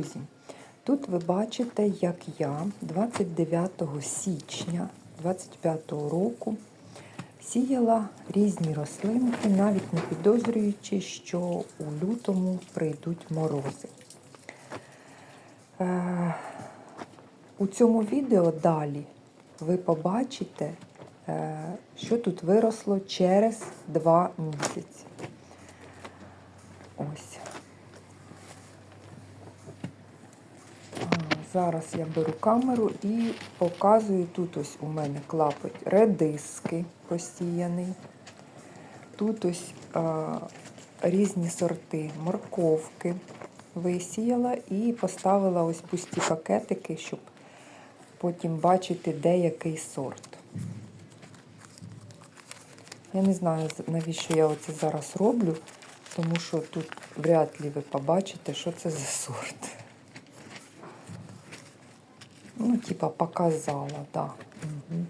Друзі, тут ви бачите, як я 29 січня 25 року сіяла різні рослинки, навіть не підозрюючи, що у лютому прийдуть морози. Е, у цьому відео далі ви побачите, е, що тут виросло через два місяці. Ось. А, Зараз я беру камеру і показую тут ось у мене клапоть редиски посіяний. Тут ось а, різні сорти морковки висіяла і поставила ось пусті пакетики, щоб потім бачити, де який сорт. Я не знаю, навіщо я оце зараз роблю, тому що тут вряд ли ви побачите, що це за сорт. Ну, типа показала, да. Угу.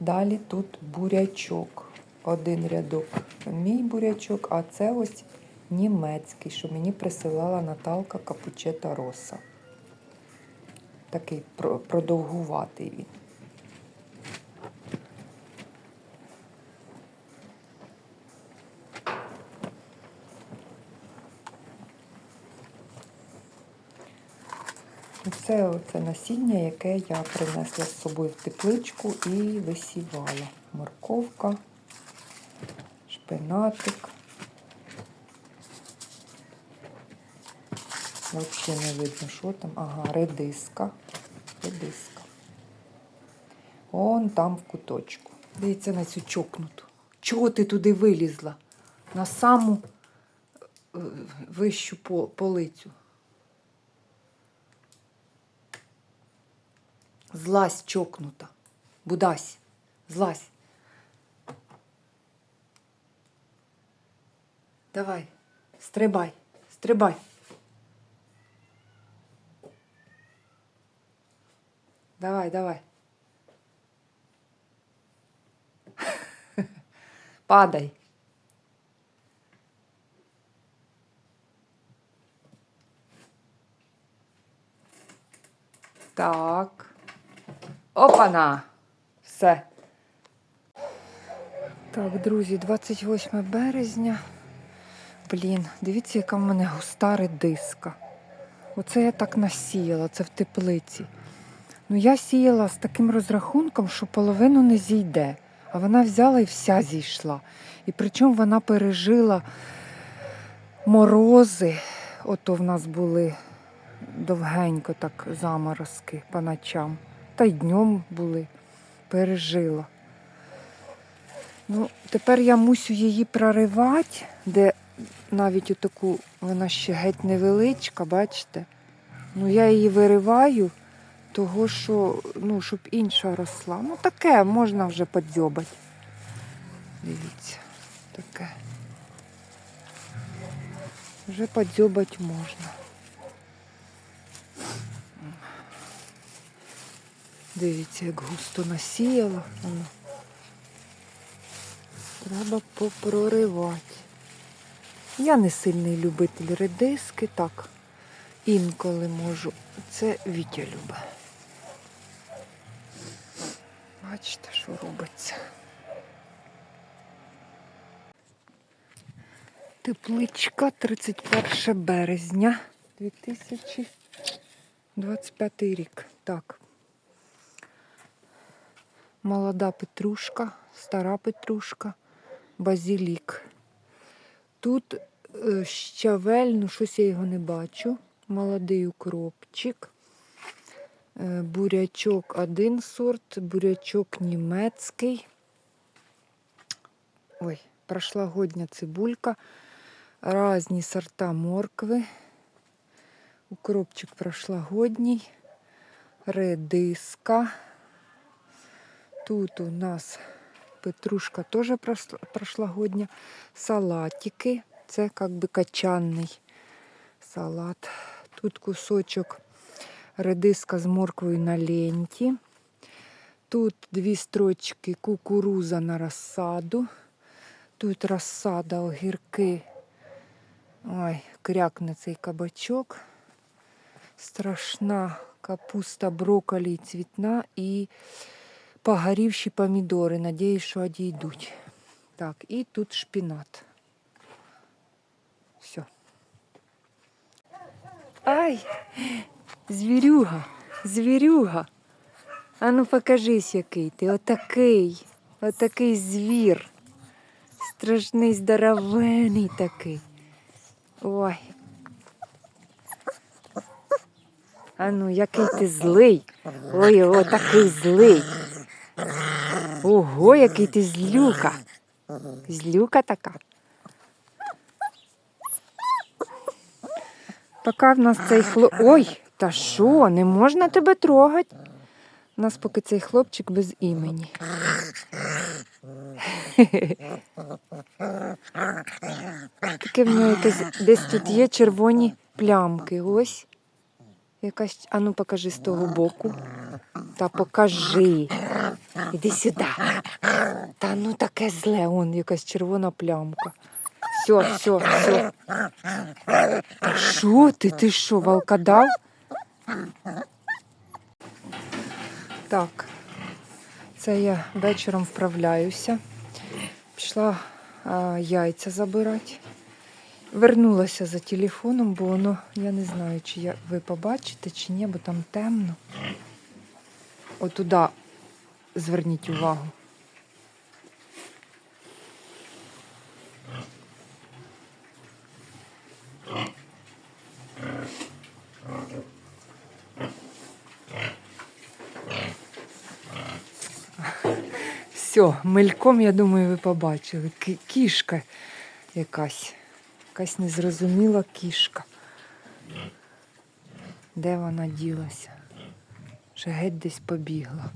Далі тут бурячок. Один рядок мій бурячок, а це ось німецький, що мені присилала Наталка Капучета Роса. Такий продовгуватий він. Це оце насіння, яке я принесла з собою в тепличку і висівала. Морковка, шпинатик. Взагалі не видно, що там. Ага, редиска. Редиска. Он там в куточку. Дивіться на цю чокнуту. Чого ти туди вилізла? На саму е, вищу полицю. Злазь чокнута. Будась. Злазь. Давай. Стрибай. Стрибай. Давай, давай. Падай. Так. Опана! Все. Так, друзі, 28 березня. Блін, дивіться, яка в мене густа редиска. Оце я так насіяла, це в теплиці. Ну, я сіяла з таким розрахунком, що половину не зійде. А вона взяла і вся зійшла. І причому вона пережила морози. Ото в нас були довгенько так заморозки по ночам. Та й днем були. Пережила. Ну, тепер я мусю її проривати, де навіть отаку, вона ще геть невеличка, бачите? Ну, я її вириваю, того, що, ну, щоб інша росла. Ну, таке можна вже подзьобати. Дивіться, таке. Вже подзьобати можна. Дивіться, як густо насіяла. Воно. Треба попроривати. Я не сильний любитель редиски, так. Інколи можу. Це Вітя любить. Бачите, що робиться. Тепличка 31 березня 2025 рік. Так. Молода петрушка, стара петрушка, базилік. Тут е, щавель, ну щось я його не бачу. Молодий укропчик. Е, Бурячок один сорт, бурячок німецький. Ой, прошлогодня цибулька. Разні сорта моркви. Укропчик прошлогодній. Редиска. Тут у нас петрушка теж прошлогодня. Салатики. Це як би качанний салат. Тут кусочок редиска з морквою на ленті. Тут дві строчки кукуруза на розсаду. Тут розсада, огірки. Ой, крякне цей кабачок. страшна капуста, брокколі цвітна і погорівші помідори. Надіюсь, що одійдуть. Так, і тут шпінат. Все. Ай! Звірюга, звірюга. Ану покажись, який ти. Отакий. Отакий звір. Страшний, здоровений такий. Ой. Ану, який ти злий. Ой, о, такий злий. Ого, який ти злюка. Злюка така. Поки в нас цей хлоп. Ой, та що, не можна тебе трогати? У нас поки цей хлопчик без імені. Таке в нього якесь десь тут є червоні плямки. Ось. Якась. Ану, покажи з того боку. Та покажи. Іди сюди. Та ну таке зле, он якась червона плямка. Все, все, все. Що ти? Ти що, волкодав? Так, це я вечором вправляюся. Пішла а, яйця забирати. Вернулася за телефоном, бо воно, я не знаю, чи я, ви побачите, чи ні, бо там темно. Отуда зверніть увагу. Все, мельком, я думаю, ви побачили. Кішка якась. Якась незрозуміла кішка. Де вона ділася? Вже геть десь побігла.